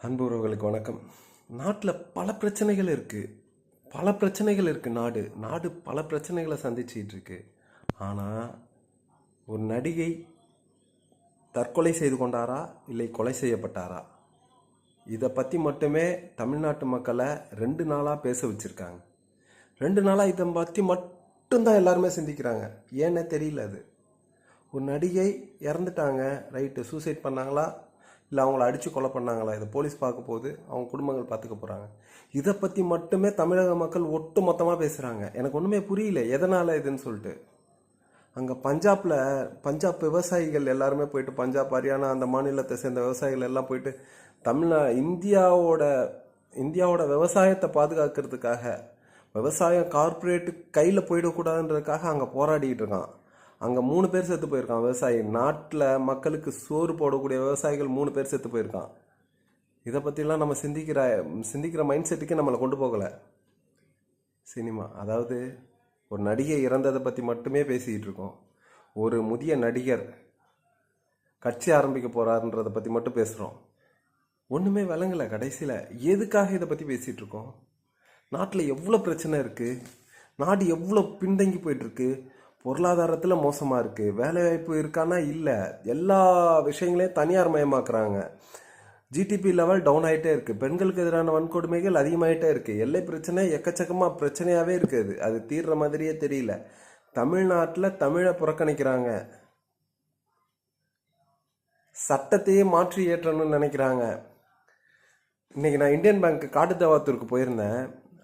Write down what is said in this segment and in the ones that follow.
அன்பு உறவுகளுக்கு வணக்கம். நாட்டில் பல பிரச்சனைகள் இருக்குது பல பிரச்சனைகள் இருக்குது நாடு. நாடு பல பிரச்சனைகளை சந்திச்சிட்டு இருக்கு. ஆனால் ஒரு நடிகை தற்கொலை செய்து கொண்டாரா? இல்லை கொலை செய்யப்பட்டாரா? இதை பற்றி மட்டுமே தமிழ்நாட்டு மக்களை ரெண்டு நாளாக பேச வச்சுருக்காங்க. ரெண்டு நாளாக இதை பற்றி மட்டும்தான் எல்லாருமே சிந்திக்கிறாங்க. ஏன்னே தெரியல அது. ஒரு நடிகை இறந்துட்டாங்க. ரைட்டு சூசைட் பண்ணாங்களா? இல்லை அவங்கள அடித்து கொலை பண்ணாங்களா? இதை போலீஸ் பார்க்க போகுது அவங்க குடும்பங்கள் பார்த்துக்க போகிறாங்க இதை பற்றி மட்டுமே தமிழக மக்கள் ஒட்டு மொத்தமாக பேசுகிறாங்க எனக்கு ஒன்றுமே புரியல எதனால் இதுன்னு சொல்லிட்டு. அங்கே பஞ்சாபில் பஞ்சாப் விவசாயிகள் எல்லாருமே போயிட்டு பஞ்சாப் ஹரியானா அந்த மாநிலத்தை சேர்ந்த விவசாயிகள் எல்லாம் போயிட்டு தமிழ்நா இந்தியாவோட இந்தியாவோட விவசாயத்தை பாதுகாக்கிறதுக்காக விவசாயம் கார்ப்பரேட்டு கையில் போயிடக்கூடாதுன்றதுக்காக அங்கே போராடிக்கிட்டு இருக்கான். அங்கே மூணு பேர் செத்து போயிருக்கான் விவசாயி. நாட்டில் மக்களுக்கு சோறு போடக்கூடிய விவசாயிகள் மூணு பேர் செத்து போயிருக்கான். இதை பற்றிலாம் நம்ம சிந்திக்கிற சிந்திக்கிற மைண்ட் செட்டுக்கே நம்மளை கொண்டு போகலை. சினிமா. அதாவது ஒரு நடிகை இறந்ததை பற்றி மட்டுமே பேசிக்கிட்டு இருக்கோம். ஒரு முதிய நடிகர் கட்சி ஆரம்பிக்க போகிறாருன்றதை பற்றி மட்டும் பேசுகிறோம் ஒன்றுமே விளங்கலை கடைசியில். எதுக்காக இதை பற்றி பேசிகிட்டு இருக்கோம்? நாட்டில் எவ்வளோ பிரச்சனை இருக்குது நாடு எவ்வளோ பின்தங்கி போயிட்டுருக்கு பொருளாதாரத்தில் மோசமாக இருக்குது வேலைவாய்ப்பு இருக்கான்னா இல்லை. எல்லா விஷயங்களையும் தனியார் மயமாக்குறாங்க. ஜிடிபி லெவல் டவுன் ஆகிட்டே இருக்குது பெண்களுக்கு எதிரான வன்கொடுமைகள் அதிகமாகிட்டே இருக்குது எல்லை பிரச்சனை எக்கச்சக்கமாக பிரச்சனையாகவே இருக்குது. அது தீர்ற மாதிரியே தெரியல. தமிழ்நாட்டில் தமிழை புறக்கணிக்கிறாங்க. சட்டத்தையே மாற்றி ஏற்றணும்னு நினைக்கிறாங்க. இன்னைக்கு நான் இந்தியன் பேங்க் காட்டுத்தவாத்தூருக்கு போயிருந்தேன்.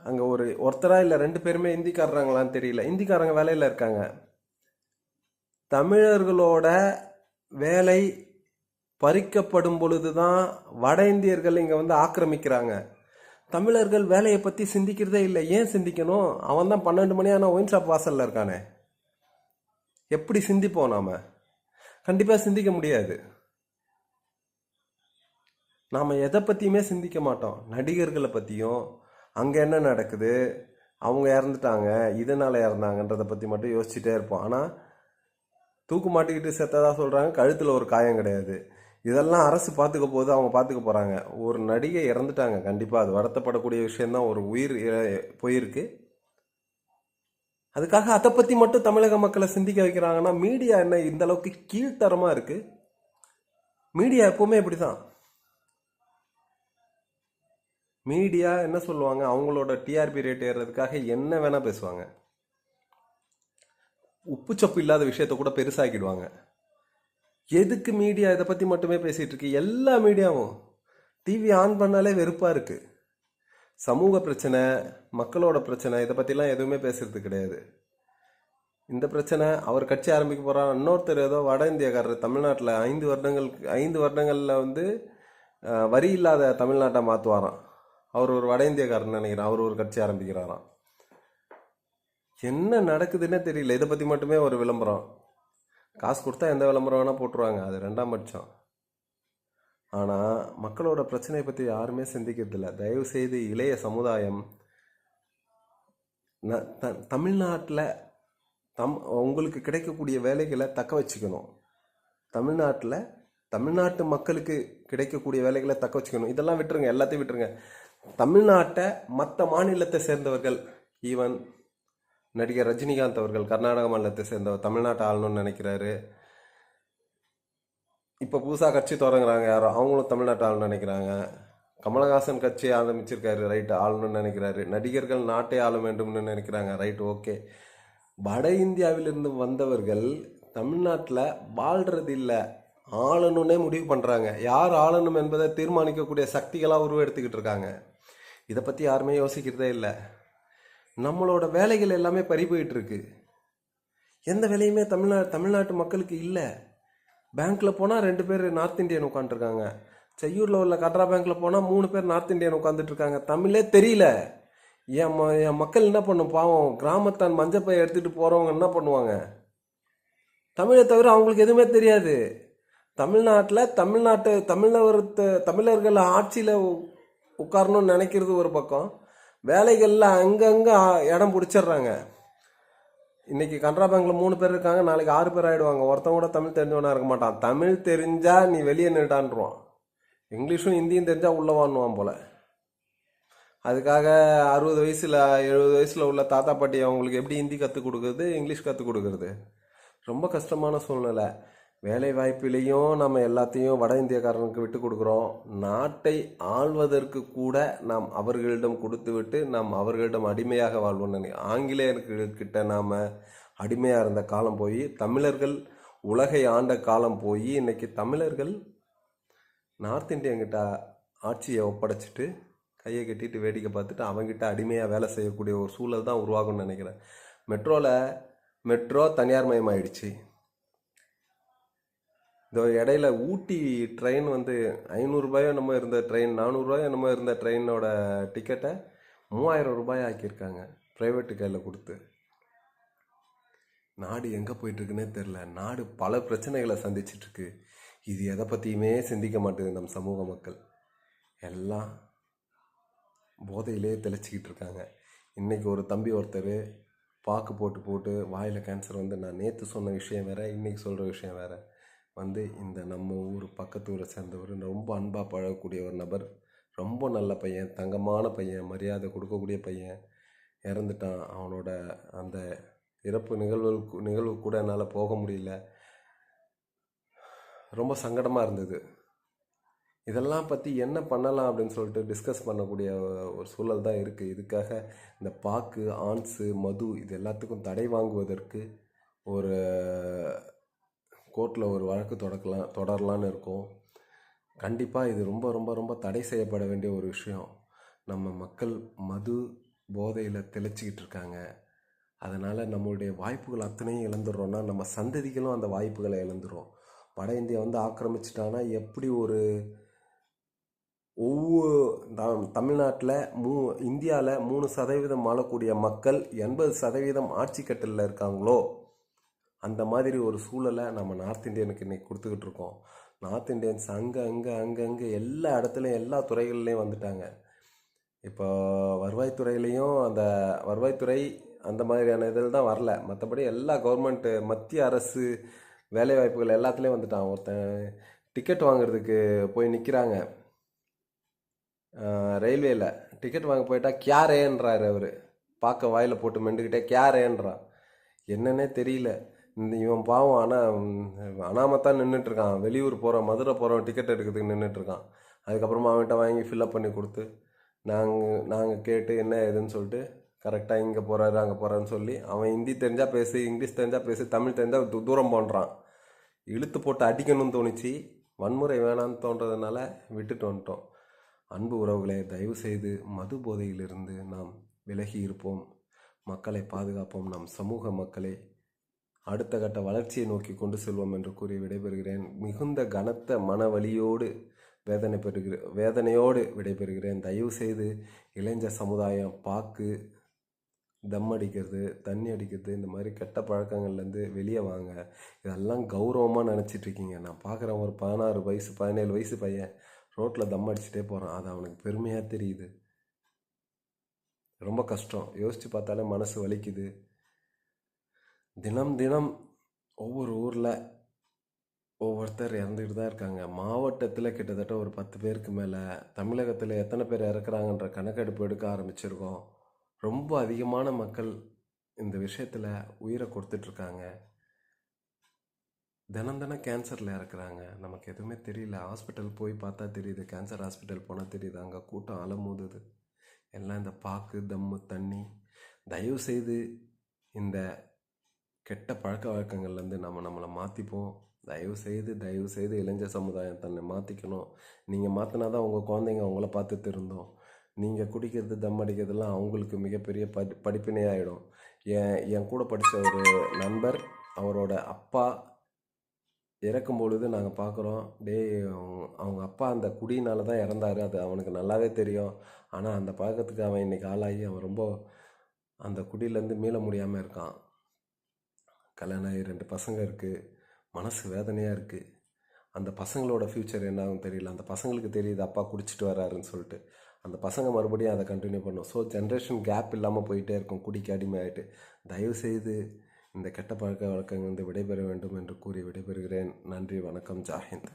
அங்கே ஒரு ஒருத்தராக இல்லை ரெண்டு பேருமே இந்திக்காரங்களான்னு தெரியல. இந்திக்காரங்க வேலையில் இருக்காங்க. தமிழர்களோட வேலை பறிக்கப்படும் பொழுது தான் வட இந்தியர்கள் இங்கே வந்து ஆக்கிரமிக்கிறாங்க. தமிழர்கள் வேலையை பற்றி சிந்திக்கிறதே இல்லை. ஏன் சிந்திக்கணும்? அவன் தான் பன்னெண்டு மணி ஆனால் ஒயின் ஷாப் வாசலில் இருக்கானே. எப்படி சிந்திப்போம் நாம்? கண்டிப்பாக சிந்திக்க முடியாது. நாம் எதை பற்றியுமே சிந்திக்க மாட்டோம். நடிகர்களை பற்றியும் அங்கே என்ன நடக்குது அவங்க இறந்துட்டாங்க இதனால் இறந்தாங்கன்றதை பற்றி மட்டும் யோசிச்சுட்டே இருப்போம். ஆனால் தூக்கு மாட்டிக்கிட்டு செத்ததாக சொல்கிறாங்க கழுத்தில் ஒரு காயம் கிடையாது. இதெல்லாம் அரசு பார்த்துக்க போது அவங்க பார்த்துக்க போகிறாங்க ஒரு நடிகை இறந்துட்டாங்க. கண்டிப்பாக அது வருத்தப்படக்கூடிய விஷயந்தான் ஒரு உயிர் போயிருக்கு. அதுக்காக அதை பற்றி மட்டும் தமிழக மக்களை சிந்திக்க வைக்கிறாங்கன்னா மீடியா என்ன இந்த அளவுக்கு கீழ்த்தரமாக இருக்குது மீடியா எப்போவுமே இப்படி தான் மீடியா என்ன சொல்லுவாங்க? அவங்களோட டிஆர்பி ரேட் ஏறுறதுக்காக என்ன வேணால் பேசுவாங்க. உப்புச்சொப்பு இல்லாத விஷயத்த கூட பெருசாக்கிடுவாங்க. எதுக்கு மீடியா இதை பற்றி மட்டுமே பேசிகிட்டு இருக்கு? எல்லா மீடியாவும் டிவி ஆன் பண்ணாலே வெறுப்பாக இருக்குது சமூக பிரச்சனை மக்களோட பிரச்சனை இதை பற்றிலாம் எதுவுமே பேசுறது கிடையாது. இந்த பிரச்சனை அவர் கட்சி ஆரம்பிக்க போகிறார் இன்னொருத்தர் ஏதோ வட இந்தியக்காரர் தமிழ்நாட்டில் ஐந்து வருடங்களுக்கு ஐந்து வருடங்களில் வந்து வரி இல்லாத தமிழ்நாட்டை மாற்றுவாராம் அவர் ஒரு வட இந்தியக்காரர் நினைக்கிறேன். அவர் ஒரு கட்சி ஆரம்பிக்கிறாராம். என்ன நடக்குதுன்னே தெரியல. இதை பற்றி மட்டுமே ஒரு விளம்பரம். காசு கொடுத்தா எந்த விளம்பரம் வேணால் போட்டுருவாங்க. அது ரெண்டாம் பட்சம். ஆனால் மக்களோட பிரச்சனையை பற்றி யாருமே சிந்திக்கிறதில்ல தயவுசெய்து இளைய சமுதாயம் ந- த- தமிழ்நாட்டில் தம் உங்களுக்கு கிடைக்கக்கூடிய வேலைகளை தக்க வச்சுக்கணும். தமிழ்நாட்டில் தமிழ்நாட்டு மக்களுக்கு கிடைக்கக்கூடிய வேலைகளை தக்க வச்சுக்கணும். இதெல்லாம் விட்டுருங்க. எல்லாத்தையும் விட்டுருங்க. தமிழ்நாட்டை மற்ற மாநிலத்தை சேர்ந்தவர்கள் ஈவன் நடிகர் ரஜினிகாந்த் அவர்கள் கர்நாடக மாநிலத்தை சேர்ந்தவர் தமிழ்நாட்டை ஆளணும்னு நினைக்கிறாரு. இப்போ புதுசாக கட்சி தொடங்குறாங்க யாரோ அவங்களும் தமிழ்நாட்டை ஆளணும்னு நினைக்கிறாங்க. கமலஹாசன் கட்சி ஆரம்பிச்சிருக்காரு ரைட்டு ஆளணும்னு நினைக்கிறாரு. நடிகர்கள் நாட்டை ஆள வேண்டும்னு நினைக்கிறாங்க ரைட் ஓகே வட இந்தியாவிலிருந்து வந்தவர்கள் தமிழ்நாட்டில் வாழ்கிறது இல்லை ஆளணும்னே முடிவு பண்ணுறாங்க யார் ஆளணும் என்பதை தீர்மானிக்கக்கூடிய சக்திகளாக உருவெடுத்துக்கிட்டு இருக்காங்க. இதை பற்றி யாருமே யோசிக்கிறதே இல்லை. நம்மளோட வேலைகள் எல்லாமே பறி போயிட்டுருக்கு. எந்த வேலையுமே தமிழ்நா தமிழ்நாட்டு மக்களுக்கு இல்லை. பேங்க்கில் போனால் ரெண்டு பேர் நார்த் இந்தியன் உட்காந்துருக்காங்க செய்யூரில் உள்ள கட்ரா பேங்க்கில் போனால் மூணு பேர் நார்த் இந்தியன் உட்காந்துட்ருக்காங்க தமிழே தெரியல. என் ம என் மக்கள் என்ன பண்ணும்? பாவம் கிராமத்தான் மஞ்சப்பை எடுத்துகிட்டு போகிறவங்க என்ன பண்ணுவாங்க? தமிழை தவிர அவங்களுக்கு எதுவுமே தெரியாது. தமிழ்நாட்டில் தமிழ்நாட்டு தமிழகத்தை தமிழர்கள் ஆட்சியில் உட்காரணும்னு நினைக்கிறது ஒரு பக்கம். வேலைகள்லாம் அங்கங்கே இடம் பிடிச்சிடுறாங்க இன்றைக்கி கனரா பேங்க்ல மூணு பேர் இருக்காங்க நாளைக்கு ஆறு பேர் ஆகிடுவாங்க ஒருத்தன் கூட தமிழ் தெரிஞ்சவனாக இருக்க மாட்டான். தமிழ் தெரிஞ்சால் நீ வெளியே நின்றான்ருவான் இங்கிலீஷும் ஹிந்தியும் தெரிஞ்சால் உள்ளே வாணுவான் போல். அதுக்காக அறுபது வயசில் எழுபது வயசில் உள்ள தாத்தா பாட்டி அவங்களுக்கு எப்படி ஹிந்தி கற்றுக் கொடுக்குறது இங்கிலீஷ் கற்றுக் கொடுக்குறது? ரொம்ப கஷ்டமான சூழ்நிலை. வேலை வாய்ப்பிலையும் நம்ம எல்லாத்தையும் வட இந்தியக்காரனுக்கு விட்டு கொடுக்குறோம். நாட்டை ஆள்வதற்கு கூட நாம் அவர்களிடம் கொடுத்து விட்டு நாம் அவர்களிடம் அடிமையாக வாழ்வோம் நினை ஆங்கிலேயர்கிட்ட நாம் அடிமையாக இருந்த காலம் போய் தமிழர்கள் உலகை ஆண்ட காலம் போய் இன்னைக்கு தமிழர்கள் நார்த் இந்தியன்கிட்ட ஆட்சியை ஒப்படைச்சிட்டு கையை கட்டிட்டு வேடிக்கை பார்த்துட்டு அவங்ககிட்ட அடிமையாக வேலை செய்யக்கூடிய ஒரு சூழல் தான் உருவாகும்னு நினைக்கிறேன். மெட்ரோவில் மெட்ரோ தனியார் மயமாயிடுச்சு. இந்த இடையில ஊட்டி ட்ரெயின் வந்து ஐநூறுரூபாயோ என்னமோ இருந்த ட்ரெயின் நானூறுரூவாயோ என்னமோ இருந்த ட்ரெயினோட டிக்கெட்டை மூவாயிரம் ரூபாய் ஆக்கியிருக்காங்க ப்ரைவேட்டு கையில் கொடுத்து. நாடு எங்கே போயிட்டுருக்குன்னே தெரில நாடு பல பிரச்சனைகளை சந்திச்சிட்ருக்கு இது எதை பற்றியுமே சிந்திக்க மாட்டேங்குது நம் சமூக மக்கள். எல்லாம் போதையிலே தெளிச்சிக்கிட்டு இருக்காங்க இன்றைக்கி ஒரு தம்பி ஒருத்தர் பாக்கு போட்டு போட்டு வாயில் கேன்சர் வந்து நான் நேற்று சொன்ன விஷயம் வேறு இன்றைக்கி சொல்கிற விஷயம் வேறு. வந்து இந்த நம்ம ஊர் பக்கத்து ஊரை சேர்ந்தவர் ரொம்ப அன்பாக பழகக்கூடிய ஒரு நபர் ரொம்ப நல்ல பையன் தங்கமான பையன் மரியாதை கொடுக்கக்கூடிய பையன் இறந்துட்டான். அவனோட அந்த இறப்பு நிகழ்வுக்கு நிகழ்வு கூட என்னால் போக முடியல. ரொம்ப சங்கடமாக இருந்தது. இதெல்லாம் பற்றி என்ன பண்ணலாம் அப்படின்னு சொல்லிட்டு டிஸ்கஸ் பண்ணக்கூடிய ஒரு சூழல் தான் இருக்குது இதுக்காக இந்த பாக்கு ஆன்ஸு மது இது எல்லாத்துக்கும் தடை வாங்குவதற்கு ஒரு கோர்ட்டில் ஒரு வழக்கு தொடக்கலாம் தொடரலான்னு இருக்கோம். கண்டிப்பாக இது ரொம்ப ரொம்ப ரொம்ப தடை செய்யப்பட வேண்டிய ஒரு விஷயம். நம்ம மக்கள் மது போதையில் தெளிச்சிக்கிட்டு இருக்காங்க. அதனால் நம்மளுடைய வாய்ப்புகள் அத்தனையும் இழந்துடுறோன்னா நம்ம சந்ததிகளும் அந்த வாய்ப்புகளை இழந்துரும் வட இந்தியா வந்து ஆக்கிரமிச்சிட்டான்னா எப்படி ஒரு ஒவ்வொரு தமிழ்நாட்டில் மூ இந்தியாவில் மூணு சதவீதம் ஆளக்கூடிய மக்கள் எண்பது சதவீதம் ஆட்சி கட்டலில் இருக்காங்களோ? அந்த மாதிரி ஒரு சூழலை நம்ம நார்த் இந்தியனுக்கு இன்றைக்கி கொடுத்துக்கிட்டு இருக்கோம். நார்த் இந்தியன்ஸ் அங்கே அங்கே அங்கே அங்கே எல்லா இடத்துலையும் எல்லா துறைகள்லேயும் வந்துட்டாங்க. இப்போ வருவாய்த்துறையிலையும் அந்த வருவாய்த்துறை அந்த மாதிரியான இதில் தான் வரல. மற்றபடி எல்லா கவர்மெண்ட்டு மத்திய அரசு வேலைவாய்ப்புகள் எல்லாத்துலேயும் வந்துட்டான். ஒருத்தன் டிக்கெட் வாங்குறதுக்கு போய் நிற்கிறாங்க ரயில்வேயில் டிக்கெட் வாங்க போயிட்டா கியாரேன்றார் அவர். பார்க்க வாயில் போட்டு மெண்டுக்கிட்டே கியாரேன்றான். என்னன்னே தெரியல. இந்த இவன் பாவம் ஆனால் அனாமத்தான் நின்றுட்டுருக்கான் வெளியூர் போகிறோம் மதுரை போகிறோம் டிக்கெட் எடுக்கிறதுக்கு நின்றுட்டுருக்கான் அதுக்கப்புறமா அவன்கிட்ட வாங்கி ஃபில்லப் பண்ணி கொடுத்து நாங்கள் நாங்கள் கேட்டு என்ன ஏதுன்னு சொல்லிட்டு கரெக்டாக இங்கே போகிறாரு அங்கே போகிறான்னு சொல்லி அவன் ஹிந்தி தெரிஞ்சால் பேசு இங்கிலீஷ் தெரிஞ்சால் பேசு தமிழ் தெரிஞ்சால் து தூரம் போன்றான். இழுத்து போட்டு அடிக்கணும்னு தோணுச்சு வன்முறை வேணான்னு தோன்றதுனால விட்டுட்டு வந்துட்டோம். அன்பு உறவுகளை தயவு செய்து மது போதையிலிருந்து நாம் விலகி இருப்போம். மக்களை பாதுகாப்போம். நம் சமூக மக்களை அடுத்த கட்ட வளர்ச்சியை நோக்கி கொண்டு செல்வோம் என்று கூறி விடைபெறுகிறேன். மிகுந்த கனத்த மன வலியோடு வேதனை பெறுகிற வேதனையோடு விடைபெறுகிறேன். தயவு செய்து இளைஞர் சமுதாயம் பாக்கு தம் அடிக்கிறது தண்ணி அடிக்கிறது இந்த மாதிரி கெட்ட பழக்கங்கள்லேருந்து வெளியே வாங்க. இதெல்லாம் கௌரவமாக நினச்சிட்டு இருக்கீங்க. நான் பார்க்குறேன் ஒரு பதினாறு வயசு பதினேழு வயசு பையன் ரோட்டில் தம் அடிச்சுட்டே போகிறான் அது அவனுக்கு பெருமையாக தெரியுது. ரொம்ப கஷ்டம். யோசித்து பார்த்தாலே மனசு வலிக்குது. தினம் தினம் ஒவ்வொரு ஊரில் ஒவ்வொருத்தர் இறந்துக்கிட்டு தான் இருக்காங்க. மாவட்டத்தில் கிட்டத்தட்ட ஒரு பத்து பேருக்கு மேலே தமிழகத்தில் எத்தனை பேர் இறக்குறாங்கன்ற கணக்கெடுப்பு எடுக்க ஆரம்பிச்சிருக்கோம். ரொம்ப அதிகமான மக்கள் இந்த விஷயத்தில் உயிரை கொடுத்துட்ருக்காங்க தினம் தினம் கேன்சரில் இறக்குறாங்க. நமக்கு எதுவுமே தெரியல. ஹாஸ்பிட்டல் போய் பார்த்தா தெரியுது. கேன்சர் ஹாஸ்பிட்டல் போனால் தெரியுது. அங்கே கூட்டம் அலமோதுது. எல்லாம் இந்த பாக்கு தம்மு தண்ணி. தயவு செய்து இந்த கெட்ட பழக்க வழக்கங்கள்லேருந்து நம்ம நம்மளை மாற்றிப்போம் தயவு செய்து தயவு செய்து இளைஞர் சமுதாயம் தன்னை மாற்றிக்கணும் நீங்கள் மாற்றினா தான் உங்கள் குழந்தைங்க அவங்கள பார்த்து திருந்தோம். நீங்கள் குடிக்கிறது தம் அடிக்கிறதுலாம் அவங்களுக்கு மிகப்பெரிய படி படிப்பினையாயிடும் என் என் கூட படித்த ஒரு நண்பர் அவரோட அப்பா இறக்கும் பொழுது நாங்கள் பார்க்குறோம் டே அவங்க- அப்பா அந்த குடியினால தான் இறந்தாரு. அது அவனுக்கு நல்லாவே தெரியும். ஆனால் அந்த பழக்கத்துக்கு அவன் இன்னைக்கு ஆளாகி அவன் ரொம்ப அந்த குடியிலேருந்து மீள முடியாமல் இருக்கான். கல்யாணம் ஆகி ரெண்டு பசங்க இருக்குது மனசு வேதனையாக இருக்குது அந்த பசங்களோட ஃப்யூச்சர் என்னாகும் தெரியல. அந்த பசங்களுக்கு தெரியுது அப்பா குடிச்சிட்டு வராருன்னு சொல்லிட்டு. அந்த பசங்க மறுபடியும் அதை கண்டினியூ பண்ணும். ஸோ ஜென்ரேஷன் கேப் இல்லாமல் போயிட்டே இருக்கும். குடிக்கு அடிமையாயிட்டு தயவு செய்து இந்த கெட்ட பழக்க வழக்கங்கள் வந்து விடைபெற வேண்டும் என்று கூறி விடைபெறுகிறேன். நன்றி வணக்கம். ஜாஹிந்த்.